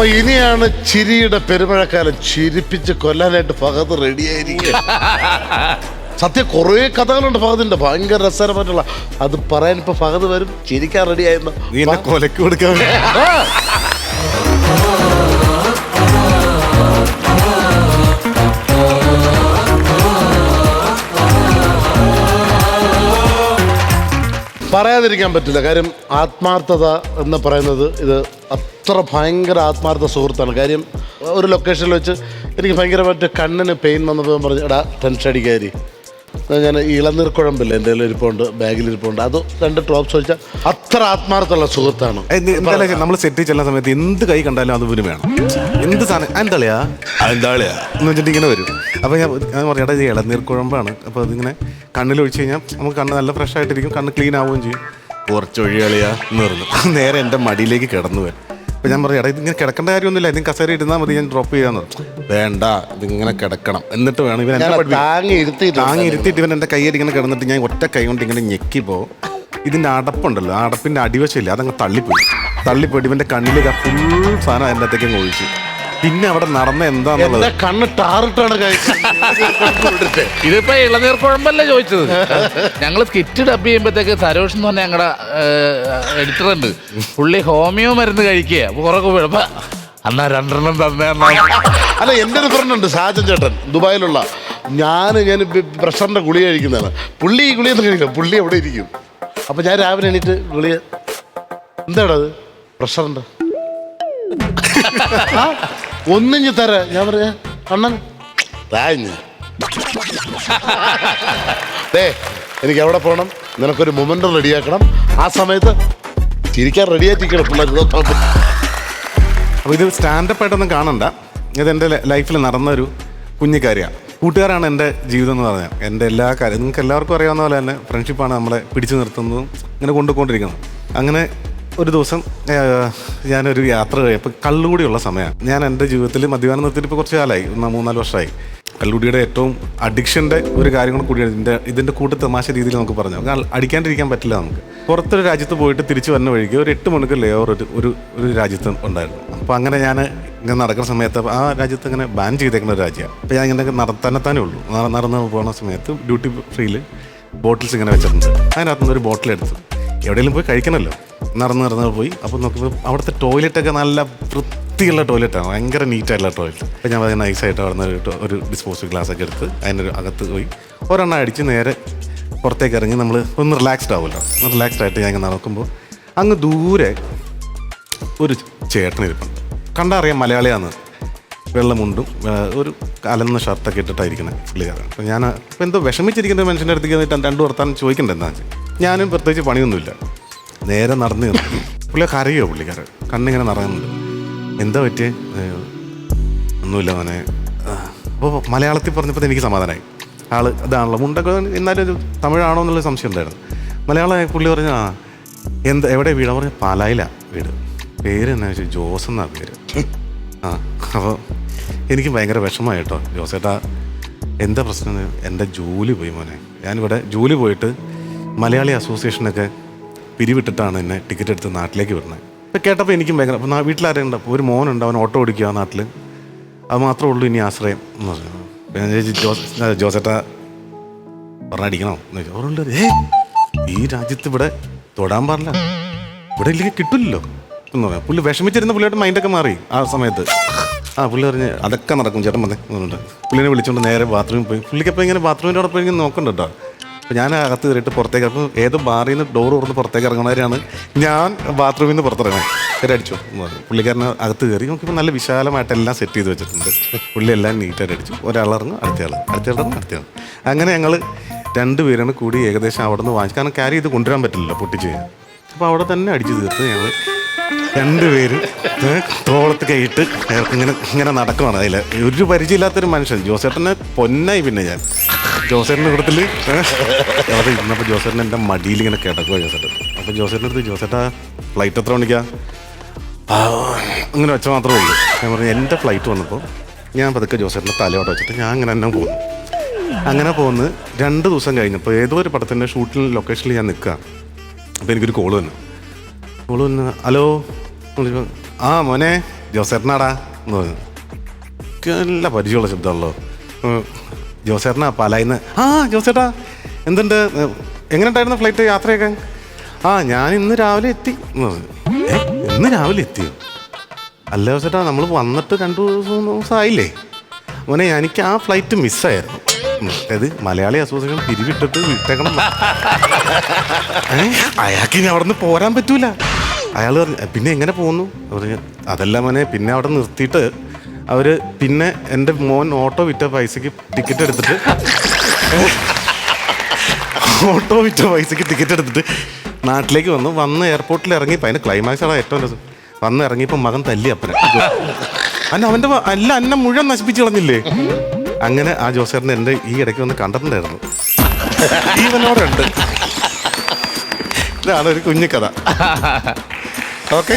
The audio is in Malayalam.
അപ്പൊ ഇനിയാണ് ചിരിയുടെ പെരുമഴക്കാലം. ചിരിപ്പിച്ച് കൊല്ലാനായിട്ട് ഫഹദ് റെഡിയായിരിക്കും. സത്യം കുറേ കഥകളുണ്ട് ഫഹദിന്റെ. ഭയങ്കര രസകരമായിട്ടുള്ള. അത് പറയാൻ ഇപ്പൊ ഫഹദ് വരും. ചിരിക്കാൻ റെഡിയായിരുന്നു. നീ എന്നെ കൊലക്ക് കൊടുക്കാൻ പറയാതിരിക്കാൻ പറ്റില്ല. കാര്യം ആത്മാർത്ഥത എന്ന് പറയുന്നത് ഇത് അത്ര ഭയങ്കര ആത്മാർത്ഥ സുഹൃത്താണ്. കാര്യം ഒരു ലൊക്കേഷനിൽ വെച്ച് എനിക്ക് ഭയങ്കരമായിട്ട് കണ്ണിന് പെയിൻ വന്നപ്പോൾ പറഞ്ഞു എടാ ടെൻഷൻ അടിക്കാരി ഞാൻ ഇളനീർക്കുഴമ്പില്ല എന്റെ കയ്യിൽ ഇരിപ്പുണ്ട് ബാഗിൽ ഇരിപ്പുണ്ട് അത് രണ്ട് ഡ്രോപ്സ് വെച്ചാൽ അത്ര ആത്മാർത്ഥമുള്ള സുഹൃത്താണ്. നമ്മൾ സെറ്റിൽ ചെല്ലുന്ന സമയത്ത് എന്ത് കൈ കണ്ടാലും അത് ഇവന് വേണം. എന്ത് സാധനം എന്താളിയാ? എന്താളിയാ എന്ന് വെച്ചിട്ട് ഇങ്ങനെ വരും. അപ്പോൾ ഞാൻ ഞാൻ പറയാം "എടാ, ഇത് ഇളനീർ കുഴമ്പാണ്. അപ്പോൾ അതിങ്ങനെ കണ്ണിൽ ഒഴിച്ച് കഴിഞ്ഞാൽ നമുക്ക് കണ്ണ് നല്ല ഫ്രഷ് ആയിട്ടിരിക്കും കണ്ണ് ക്ലീൻ ആവുകയും ചെയ്യും. കുറച്ച് ഒഴികളിയാ എന്ന് പറഞ്ഞു. നേരെ എന്റെ മടിയിലേക്ക് കിടന്നു വരും അപ്പോൾ ഞാൻ പറഞ്ഞു എടാ ഇതിങ്ങനെ കിടക്കേണ്ട കാര്യമൊന്നുമില്ല. ഇതിന് കസേര ഇരുന്നാൽ മതി ഞാൻ ഡ്രോപ്പ് ചെയ്യാന്ന്. വേണ്ട ഇതിങ്ങനെ കിടക്കണം. എന്നിട്ട് വേണം ഇവൻ എന്നെ പഠിപ്പിക്കാൻ താങ്ങി ഇരുത്തിയിട്ട് താങ്ങി ഇരുത്തിയിട്ട് ഇവൻ എന്റെ കയ്യിൽ ഇങ്ങനെ കിടന്നിട്ട് ഞാൻ ഒറ്റ കൈ കൊണ്ട് ഇങ്ങനെ ഞെക്കിപ്പോ ഇതിന്റെ അടപ്പുണ്ടല്ലോ ആ അടപ്പിന്റെ അടിവശമില്ല അതങ്ങ് തള്ളിപ്പോയി. തള്ളിപ്പോയിട്ട് ഇവന്റെ കണ്ണിലേക്ക് ആ ഫുൾ സാധനം അതിന്റെ അകത്തേക്ക് അങ്ങ് ഒഴിച്ചു. പിന്നെ അവിടെ നടന്ന എന്താന്നുള്ളത്? എന്റെ കണ്ണ് ടാറിട്ടാണ് കഴിച്ചത്. ഇതിപ്പോ ഇളനീർ കുഴമ്പല്ല ചോദിച്ചത്? ഞങ്ങൾ സ്കിറ്റ് ഡബ് ചെയ്യുമ്പോഴത്തേക്ക് സരോഷ് എന്ന് പറഞ്ഞ ഞങ്ങളുടെ എഡിറ്റർ ഉണ്ട് പുള്ളി ഹോമിയോ മരുന്ന് കഴിക്കുക അപ്പൊ കുറെ കുഴപ്പ അന്നാ രണ്ടെണ്ണം തന്നെ അല്ല എന്റെ ഒരു ഫ്രണ്ട് ഉണ്ട് സാജൻ ചേട്ടൻ ദുബായിലുള്ള. ഞാൻ ഞാൻ പ്രഷറിന്റെ ഗുളിക കഴിക്കുന്നതാണ്. പുള്ളി ഈ ഗുളിയൊന്നും കഴിക്കില്ല പുള്ളി അവിടെ ഇരിക്കും? അപ്പം ഞാൻ രാവിലെ എണീറ്റ് ഗുളിക എന്താടാ അത് പ്രഷറിന്റെ ആ? ഒന്നിഞ്ഞ് തര. ഞാൻ പറഞ്ഞ അണ്ണൻ താഞ്ഞ് ദേ എനിക്ക് എവിടെ പോകണം നിനക്കൊരു മൊമെന്റ് റെഡിയാക്കണം. ആ സമയത്ത് ചിരിക്കാൻ റെഡിയായിട്ടിരിക്കണം പിള്ളേർ അപ്പോൾ ഇത് സ്റ്റാൻഡപ്പ് ആയിട്ടൊന്നും കാണണ്ട. ഇത് എന്റെ ലൈഫിൽ നടന്നൊരു കുഞ്ഞു കാര്യമാണ് കൂട്ടുകാരാണ് എന്റെ ജീവിതം എന്ന് പറഞ്ഞാൽ എന്റെ എല്ലാ കാര്യം നിങ്ങൾക്ക് എല്ലാവർക്കും അറിയാവുന്ന പോലെ തന്നെ ഫ്രണ്ട്ഷിപ്പാണ് നമ്മളെ പിടിച്ചു നിർത്തുന്നതും ഇങ്ങനെ കൊണ്ടുപോയിക്കൊണ്ടിരിക്കുന്നത്. അങ്ങനെ ഒരു ദിവസം ഞാനൊരു യാത്ര കഴിയപ്പോൾ കള്ളുകൂടിയുള്ള സമയമാണ് ഞാൻ എന്റെ ജീവിതത്തിൽ മദ്യപാനം നിർത്തിയിട്ട് കുറച്ച് കാലമായി മൂന്നാൽ വർഷമായി കള്ളുകൂടിയുടെ ഏറ്റവും അഡിക്ഷന്റെ ഒരു കാര്യം കൂടെ കൂടിയാണ് ഇതിന്റെ ഇതിന്റെ കൂട്ട് തമാശ രീതിയിൽ നമുക്ക് പറഞ്ഞു കാരണം അടിക്കാണ്ടിരിക്കാൻ പറ്റില്ല നമുക്ക്. പുറത്തൊരു രാജ്യത്ത് പോയിട്ട് തിരിച്ചു വന്ന വഴിക്ക് ഒരു എട്ട് മണിക്കൂർ ലേവർ ഒരു ഒരു ഒരു രാജ്യത്ത് ഉണ്ടായിരുന്നു. അപ്പോൾ അങ്ങനെ ഞാൻ ഇങ്ങനെ നടക്കുന്ന സമയത്ത് ആ രാജ്യത്ത് ഇങ്ങനെ ബാൻ ചെയ്തേക്കുന്ന ഒരു രാജ്യമാണ്. അപ്പോൾ ഞാൻ ഇങ്ങനെ നടത്താനെത്താനേ ഉള്ളൂ. നടന്ന് പോകുന്ന സമയത്ത് ഡ്യൂട്ടി ഫ്രീയിൽ ബോട്ടിൽസ് ഇങ്ങനെ വെച്ചിട്ടുണ്ട്. അതിനകത്തുനിന്ന് ഒരു ബോട്ടിൽ എടുത്തു. എവിടെയെങ്കിലും പോയി കഴിക്കണമല്ലോ. നടന്ന് നടന്ന് പോയി. അപ്പോൾ നോക്കുമ്പോൾ അവിടുത്തെ ടോയ്ലറ്റൊക്കെ നല്ല വൃത്തിയുള്ള ടോയ്ലറ്റാണ് ഭയങ്കര നീറ്റായിട്ടുള്ള ടോയ്ലറ്റ് അപ്പോൾ ഞാൻ പറയുന്നത് നൈസായിട്ട് അവിടെ നിന്ന് ഒരു ഡിസ്പോസിബിൾ ഗ്ലാസ് ഒക്കെ എടുത്ത് അതിനൊരു അകത്ത് പോയി. ഒരെണ്ണം അടിച്ച് നേരെ പുറത്തേക്ക് ഇറങ്ങി നമ്മൾ ഒന്ന് റിലാക്സ്ഡ് ആവുമല്ലോ. റിലാക്സ്ഡ് ആയിട്ട് ഞാൻ നടക്കുമ്പോൾ അങ്ങ് ദൂരെ ഒരു കണ്ടാൽ കണ്ടറിയാം മലയാളിയാണ് വെള്ളമുണ്ടും ഒരു കലന്ന ഷർട്ടൊക്കെ ഇട്ടിട്ടായിരിക്കണേ പുള്ളിക്കാരൻ. അപ്പോൾ ഞാൻ എന്തോ വിഷമിച്ചിരിക്കുന്ന മനുഷ്യന്റെ അടുത്തേക്ക് രണ്ട് വർത്താനം ചോദിക്കണ്ട എന്താ വെച്ചാൽ ഞാനും പ്രത്യേകിച്ച് പണിയൊന്നുമില്ല. നേരെ നടന്നു നിർത്തി പുള്ളി കരയോ പുള്ളിക്കാരൻ കണ്ണിങ്ങനെ നിറയുന്നുണ്ട്. എന്താ പറ്റിയേ? ഒന്നുമില്ല മോനെ. അപ്പോൾ മലയാളത്തിൽ പറഞ്ഞപ്പോൾ എനിക്ക് സമാധാനമായി ആൾ ഇതാണല്ലോ. മുണ്ടൊക്കെ എന്നാലും ഒരു തമിഴാണോ എന്നുള്ള സംശയം ഉണ്ടായിരുന്നു. മലയാളം പുള്ളി പറഞ്ഞു ആ എന്താ എവിടെ വീടാ? പറഞ്ഞ പാലായില വീട്. പേര് എന്നാ വെച്ചാൽ ജോസ് എന്നാ പേര്? ആ അപ്പോൾ എനിക്ക് ഭയങ്കര വിഷമമായി കേട്ടോ. ജോസേട്ടാ എന്താ പ്രശ്നം? എന്റെ ജോലി പോയി മോനെ. ഞാനിവിടെ ജോലി പോയിട്ട് മലയാളി അസോസിയേഷനൊക്കെ പിരിവിട്ടിട്ടാണ് എന്നെ ടിക്കറ്റ് എടുത്ത് നാട്ടിലേക്ക് വരുന്നത് ഇപ്പം കേട്ടപ്പോൾ എനിക്കും ഭയങ്കര അപ്പോൾ വീട്ടിലാരുണ്ട് അപ്പോൾ ഒരു മോനുണ്ട് അവൻ ഓട്ടോ ഓടിക്കുക നാട്ടിൽ അത് മാത്രമേ ഉള്ളൂ ഇനി ആശ്രയം എന്ന് പറഞ്ഞു. ജോസ് ജോസേട്ടാ പറഞ്ഞടിക്കണോ എന്ന് ചോദിച്ചു. അവരുണ്ട് ഏ ഈ രാജ്യത്ത് ഇവിടെ തൊടാൻ പാടില്ല. ഇവിടെ ഇല്ലെങ്കിൽ കിട്ടില്ലല്ലോ എന്ന് പറയാം പുള്ളി വിഷമിച്ചിരുന്ന പുള്ളിയായിട്ട് മൈൻഡൊക്കെ മാറി ആ സമയത്ത്. ആ പുള്ളി പറഞ്ഞ് അതൊക്കെ നടക്കും. ചേട്ടൻ എന്നുണ്ട് പുള്ളിനെ വിളിച്ചുകൊണ്ട് നേരെ ബാത്റൂമിൽ പോയി. പുള്ളിക്കപ്പോൾ ഇങ്ങനെ ബാത്റൂമിന്റെ അവിടെ പോയി ഇങ്ങനെ നോക്കണ്ട? കേട്ടോ ഞാൻ അകത്ത് കയറിയിട്ട് പുറത്തേക്ക് അപ്പോൾ ഏത് ബാറിൽ നിന്ന് ഡോർ തുറന്ന് പുറത്തേക്ക് ഇറങ്ങുന്നവരാണ് ഞാൻ ബാത്റൂമിൽ നിന്ന് പുറത്തിറങ്ങി കയറി അടിച്ചു. പുള്ളിക്കാരനെ അകത്ത് കയറി നോക്കിയപ്പോൾ നല്ല വിശാലമായിട്ട് എല്ലാം സെറ്റ് ചെയ്ത് വെച്ചിട്ടുണ്ട്. പുള്ളി എല്ലാം നീറ്റായിട്ട് അടിച്ചു. ഒരാളിറങ്ങും അടുത്തയാൾ അടുത്തയാളിറങ്ങും അടുത്തയാൾ അങ്ങനെ ഞങ്ങൾ രണ്ടുപേരാണ് കൂടി ഏകദേശം അവിടെ നിന്ന് വാങ്ങിച്ചു കാരണം ക്യാരി ചെയ്ത് കൊണ്ടുവരാൻ പറ്റില്ലല്ലോ പൊട്ടിച്ച് അപ്പോൾ അവിടെ തന്നെ അടിച്ചു തീർത്ത് ഞങ്ങൾ പേര് തോളത്ത് കൈയിട്ട് ഇങ്ങനെ ഇങ്ങനെ നടക്കുവാണ്. അതിൽ ഒരു പരിചയമില്ലാത്തൊരു മനുഷ്യൻ. ജോസേട്ടനെ പൊന്നായി പിന്നെ ഞാൻ. ജോസേട്ടന്റെ കൂട്ടത്തിൽ അവിടെ ഇന്നപ്പോൾ ജോസേട്ടൻ എന്റെ മടിയിൽ ഇങ്ങനെ കിടക്കുക ജോസേട്ടൻ. അപ്പോൾ ജോസേട്ടന്റെ അടുത്ത് ജോസേട്ടാ ഫ്ലൈറ്റ് എത്ര മണിക്കാ? അങ്ങനെ വെച്ച മാത്രമേ ഉള്ളൂ. ഞാൻ പറഞ്ഞു എന്റെ ഫ്ലൈറ്റ് വന്നപ്പോൾ ഞാൻ പതുക്കെ ജോസേട്ടന്റെ തലയോടെ വെച്ചിട്ട് ഞാൻ അങ്ങനെ തന്നെ പോകുന്നു അങ്ങനെ പോകുന്നു രണ്ട് ദിവസം കഴിഞ്ഞപ്പോൾ ഏതോ ഒരു പടത്തിന്റെ ഷൂട്ടിൽ ലൊക്കേഷനിൽ ഞാൻ നിൽക്കുക അപ്പോൾ എനിക്കൊരു കോൾ വന്നു. കോൾ വന്ന് ഹലോ? ആ മോനെ ജോസേട്ടനാടാ എന്ന് പറഞ്ഞു. നല്ല പരിചയമുള്ള ശബ്ദമാണല്ലോ. ഉം. ജോസേട്ടനാ പാലായിന്ന്. ആ ജോസേട്ടാ എന്തുണ്ട്? എങ്ങനെ ഉണ്ടായിരുന്നു ഫ്ലൈറ്റ് യാത്രയൊക്കെ? ആ ഞാൻ ഇന്ന് രാവിലെ എത്തി. എന്ന് പറഞ്ഞു "ഏ, ഇന്ന് രാവിലെ എത്തിയോ? അല്ല ജോസേട്ടാ നമ്മൾ വന്നിട്ട് രണ്ടു ദിവസം ദിവസം ആയില്ലേ മോനെ എനിക്ക് ആ ഫ്ലൈറ്റ് മിസ്സായിരുന്നു അതായത് മലയാളി അസോസിയേഷൻ പിരിവിട്ടിട്ട് വിട്ടേക്കണം. അയാൾക്ക് ഇനി അവിടെ നിന്ന് പോരാൻ പറ്റൂല. അയാൾ പറഞ്ഞു പിന്നെ എങ്ങനെ പോകുന്നു? പറഞ്ഞു അതല്ല മോനെ പിന്നെ അവിടെ നിർത്തിയിട്ട് അവർ പിന്നെ എന്റെ മോൻ ഓട്ടോ വിറ്റ പൈസക്ക് ടിക്കറ്റ് എടുത്തിട്ട് ഓട്ടോ വിറ്റ പൈസക്ക് ടിക്കറ്റ് എടുത്തിട്ട് നാട്ടിലേക്ക് വന്നു. വന്ന് എയർപോർട്ടിൽ ഇറങ്ങിയപ്പോൾ ക്ലൈമാക്സ് ആണ് ഏറ്റവും രസം. വന്ന് ഇറങ്ങിയപ്പോൾ മകൻ തല്ലി അപ്പനെ. അല്ല അവന്റെ അല്ല എന്നെ മുഴുവൻ നശിപ്പിച്ച് കളഞ്ഞില്ലേ? അങ്ങനെ ആ ജോസേറിനെ എന്റെ ഈ ഇടയ്ക്ക് വന്ന് കണ്ടിട്ടുണ്ടായിരുന്നു. ഇതാണ് ഒരു കുഞ്ഞു കഥ. ഓക്കെ?